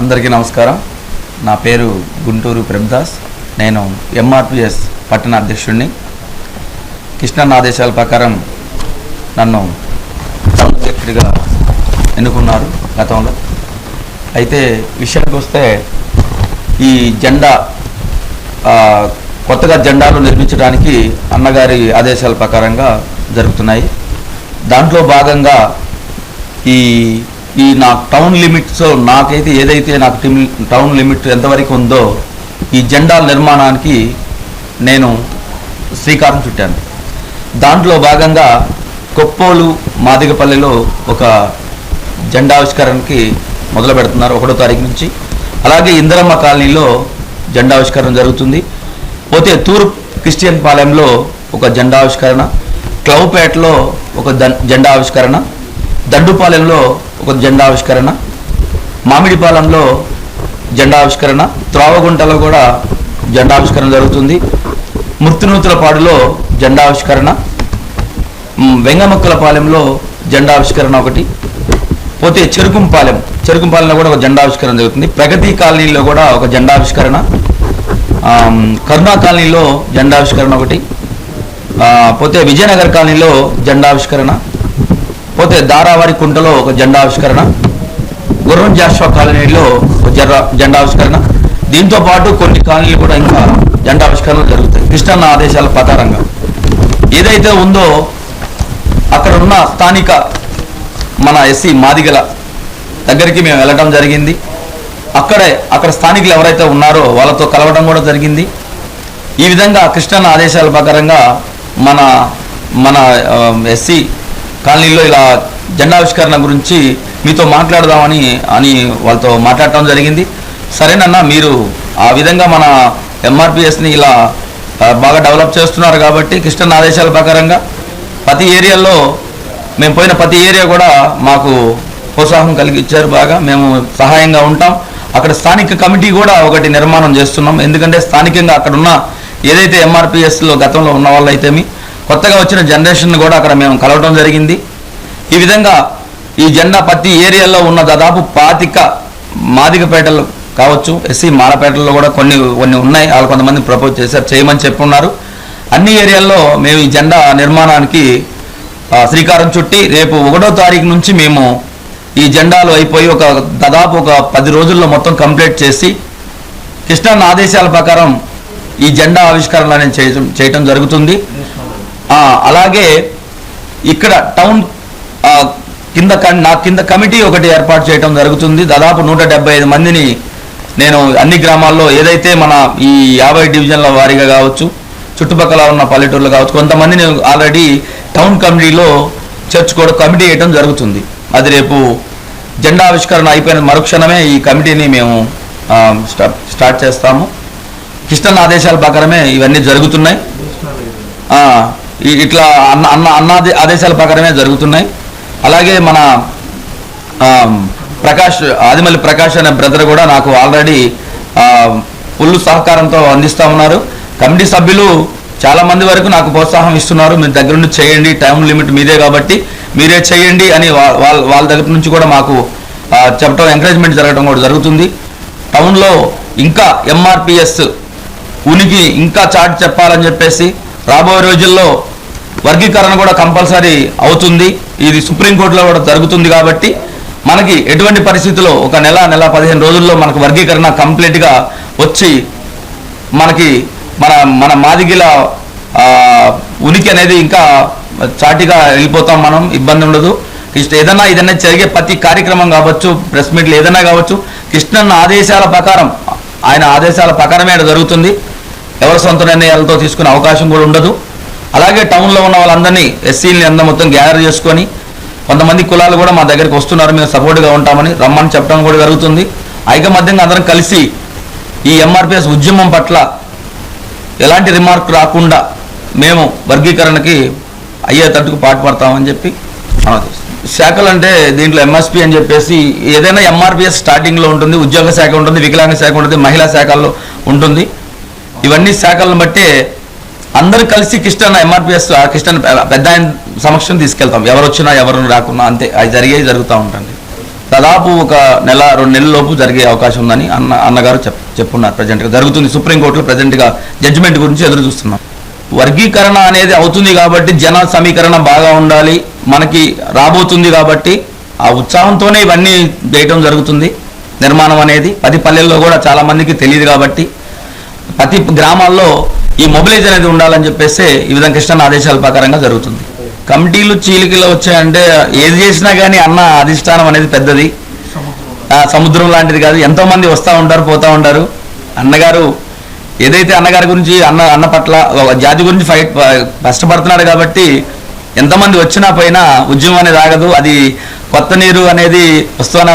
అందరికీ నమస్కారం. నా పేరు గుంటూరు ప్రేమ్దాస్. నేను ఎంఆర్పిఎస్ పట్టణ అధ్యక్షుడిని. కృష్ణన్న ఆదేశాల ప్రకారం నన్ను టౌన్ అధ్యక్షుడిగా ఎన్నుకున్నారు గతంలో. అయితే విషయానికి వస్తే ఈ జెండా కొత్తగా జెండాలు నిర్మించడానికి అన్నగారి ఆదేశాల ప్రకారంగా జరుగుతున్నాయి. దాంట్లో భాగంగా ఈ ఈ నా టౌన్ లిమిట్స్ నాకైతే ఏదైతే నాకు టౌన్ లిమిట్ ఎంతవరకు ఉందో ఈ జెండాల నిర్మాణానికి నేను శ్రీకారం చుట్టాను. దాంట్లో భాగంగా కొప్పోలు మాదిగపల్లిలో ఒక జెండా ఆవిష్కరణకి మొదలు పెడుతున్నారు ఒకటో తారీఖు నుంచి. అలాగే ఇందిరమ్మ కాలనీలో జెండా ఆవిష్కరణ జరుగుతుంది. పోతే తూర్పు క్రిస్టియన్ పాలెంలో ఒక జెండా ఆవిష్కరణ క్లౌపేటలో ఒక దన్- జెండా ఆవిష్కరణ దడ్డుపాలెంలో ఒక జెండా ఆవిష్కరణ మామిడిపాలెంలో జెండా ఆవిష్కరణ కూడా జెండా ఆవిష్కరణ జరుగుతుంది. మృత్యునూతులపాడులో జెండా ఆవిష్కరణ వెంగమక్కలపాలెంలో జెండా ఆవిష్కరణ ఒకటి పోతే చెరుకుంపాలెం చెరుకుంపాలెంలో కూడా ఒక జెండావిష్కరణ జరుగుతుంది. ప్రగతి కాలనీలో కూడా ఒక జెండా ఆవిష్కరణ కరుణా కాలనీలో జెండా ఆవిష్కరణ ఒకటి పోతే విజయనగర్ కాలనీలో జెండా ఆవిష్కరణ పోతే దారావారి కుంటలో ఒక జెండా ఆవిష్కరణ గుర్రం జాషువా కాలనీలో ఒక జెండా జెండా ఆవిష్కరణ దీంతో పాటు కొన్ని కాలనీలు కూడా ఇంకా జెండా ఆవిష్కరణలు జరుగుతాయి. కృష్ణన్న ఆదేశాల ప్రకారంగా. ఏదైతే ఉందో అక్కడ ఉన్న స్థానిక మన ఎస్సీ మాదిగల దగ్గరికి మేము వెళ్ళడం జరిగింది. అక్కడే అక్కడ స్థానికులు ఎవరైతే ఉన్నారో వాళ్ళతో కలవడం కూడా జరిగింది. ఈ విధంగా కృష్ణన్న ఆదేశాల ప్రకారంగా మన మన ఎస్సీ కాలనీలో ఇలా జెండావిష్కరణ గురించి మీతో మాట్లాడదామని అని వాళ్ళతో మాట్లాడటం జరిగింది. సరేనన్నా మీరు ఆ విధంగా మన ఎంఆర్పిఎస్ని ఇలా బాగా డెవలప్ చేస్తున్నారు కాబట్టి కృష్ణన్న ఆదేశాల ప్రకారంగా ప్రతి ఏరియాలో మేము పోయిన ప్రతి ఏరియా కూడా మాకు ప్రోత్సాహం కలిగించారు బాగా. మేము సహాయంగా ఉంటాం. అక్కడ స్థానిక కమిటీ కూడా ఒకటి నిర్మాణం చేస్తున్నాం. ఎందుకంటే స్థానికంగా అక్కడ ఉన్న ఏదైతే ఎంఆర్పిఎస్లో గతంలో ఉన్న వాళ్ళైతేమి కొత్తగా వచ్చిన జనరేషన్ కూడా అక్కడ మేము కలవడం జరిగింది. ఈ విధంగా ఈ జెండా ప్రతి ఏరియాలో ఉన్న దాదాపు పాతిక మాదికపేటలు కావచ్చు ఎస్సీ మాలపేటల్లో కూడా కొన్ని కొన్ని ఉన్నాయి. వాళ్ళు కొంతమంది ప్రపోజ్ చేశారు చేయమని చెప్పున్నారు. అన్ని ఏరియాల్లో మేము ఈ జెండా నిర్మాణానికి శ్రీకారం చుట్టి రేపు ఒకటో తారీఖు నుంచి మేము ఈ జెండాలు అయిపోయి ఒక దాదాపు ఒక పది రోజుల్లో మొత్తం కంప్లీట్ చేసి కృష్ణన్న ఆదేశాల ప్రకారం ఈ జెండా ఆవిష్కరణ అనేది చేయటం చేయటం జరుగుతుంది. అలాగే ఇక్కడ టౌన్ కింద నా కింద కమిటీ ఒకటి ఏర్పాటు చేయడం జరుగుతుంది. దాదాపు నూట ఐదు మందిని నేను అన్ని గ్రామాల్లో ఏదైతే మన ఈ యాభై డివిజన్ల వారీగా కావచ్చు చుట్టుపక్కల ఉన్న పల్లెటూర్లు కావచ్చు కొంతమంది నేను ఆల్రెడీ టౌన్ కమిటీలో చేర్చుకోవడం కమిటీ వేయడం జరుగుతుంది. అది రేపు జెండా ఆవిష్కరణ అయిపోయిన మరుక్షణమే ఈ కమిటీని మేము స్టార్ట్ చేస్తాము. కిష్టన్ ఆదేశాల ప్రకారమే ఇవన్నీ జరుగుతున్నాయి. ఇట్లా అన్న అన్న అన్న ఆదేశాల ప్రకారమే జరుగుతున్నాయి. అలాగే మన ప్రకాష్ ఆదిమల్లి ప్రకాష్ అనే బ్రదర్ కూడా నాకు ఆల్రెడీ ఫుల్ సహకారంతో అందిస్తూ ఉన్నారు. కమిటీ సభ్యులు చాలామంది వరకు నాకు ప్రోత్సాహం ఇస్తున్నారు. మీరు దగ్గర నుండి చేయండి. టైం లిమిట్ మీదే కాబట్టి మీరే చేయండి అని వాళ్ళ వాళ్ళ దగ్గర నుంచి కూడా మాకు చెప్పడం ఎంకరేజ్మెంట్ జరగడం కూడా జరుగుతుంది. టౌన్లో ఇంకా ఎంఆర్పిఎస్ ఉనికి ఇంకా చాటు చెప్పాలని చెప్పేసి రాబోయే రోజుల్లో వర్గీకరణ కూడా కంపల్సరీ అవుతుంది. ఇది సుప్రీంకోర్టులో కూడా జరుగుతుంది కాబట్టి మనకి ఎటువంటి పరిస్థితుల్లో ఒక నెల నెల పదిహేను రోజుల్లో మనకు వర్గీకరణ కంప్లీట్గా వచ్చి మనకి మన మన మాదిగిల ఉనికి అనేది ఇంకా చాటిగా వెళ్ళిపోతాం మనం ఇబ్బంది ఉండదు. కృష్ణ ఏదైనా ఏదన్నా జరిగే ప్రతి కార్యక్రమం కావచ్చు ప్రెస్ మీట్లు ఏదైనా కావచ్చు కృష్ణన్న ఆదేశాల ప్రకారం ఆయన ఆదేశాల ప్రకారమే జరుగుతుంది. ఎవరి సొంత నిర్ణయాలతో తీసుకునే అవకాశం కూడా ఉండదు. అలాగే టౌన్లో ఉన్న వాళ్ళందరినీ ఎస్సీని అందరూ మొత్తం గ్యాదర్ చేసుకొని కొంతమంది కులాలు కూడా మా దగ్గరికి వస్తున్నారు మేము సపోర్ట్గా ఉంటామని రమ్మని చెప్పడం కూడా జరుగుతుంది. ఐకమత్యంగా అందరం కలిసి ఈ ఎంఆర్పిఎస్ ఉద్యమం పట్ల ఎలాంటి రిమార్క్ రాకుండా మేము వర్గీకరణకి అయ్యేటట్టుకు పాటుపడతామని చెప్పి శాఖలు అంటే దీంట్లో ఎంఎస్పి అని చెప్పేసి ఏదైనా ఎంఆర్పిఎస్ స్టార్టింగ్లో ఉంటుంది ఉద్యోగ శాఖ ఉంటుంది వికలాంగ శాఖ ఉంటుంది మహిళా శాఖల్లో ఉంటుంది. ఇవన్నీ శాఖలను బట్టే అందరూ కలిసి కృష్ణ ఎంఆర్పిఎస్ కృష్ణ పెద్ద ఆయన సమక్షం తీసుకెళ్తాం. ఎవరు వచ్చినా ఎవరు రాకున్నా అంతే. అది జరిగే జరుగుతూ ఉంటుంది దాదాపు ఒక నెల రెండు నెలల లోపు జరిగే అవకాశం ఉందని అన్న అన్నగారు చెప్ చెప్పున్నారు ప్రజెంట్గా. జరుగుతుంది. సుప్రీంకోర్టులో ప్రజెంట్గా జడ్జిమెంట్ గురించి ఎదురు చూస్తున్నాం. వర్గీకరణ అనేది అవుతుంది కాబట్టి జన సమీకరణ బాగా ఉండాలి. మనకి రాబోతుంది కాబట్టి ఆ ఉత్సాహంతోనే ఇవన్నీ చేయటం జరుగుతుంది. నిర్మాణం అనేది. పది పల్లెల్లో కూడా చాలామందికి తెలియదు కాబట్టి ప్రతి గ్రామాల్లో ఈ మొబిలైజ్ అనేది ఉండాలని చెప్పేసి ఈ విధంగా కృష్ణ ఆదేశాల ప్రకారంగా జరుగుతుంది. కమిటీలు చీలికలు వచ్చాయంటే ఏది చేసినా కానీ అన్న అధిష్టానం అనేది పెద్దది. సముద్రం లాంటిది కాదు. ఎంతో మంది వస్తూ ఉంటారు పోతూ ఉంటారు. అన్నగారు ఏదైతే అన్నగారి గురించి అన్న అన్న పట్ల జాతి గురించి ఫైట్ కష్టపడుతున్నాడు కాబట్టి ఎంతమంది వచ్చినా పోయినా ఉద్యమం అనేది ఆగదు. అది కొత్త నీరు అనేది వస్తూనే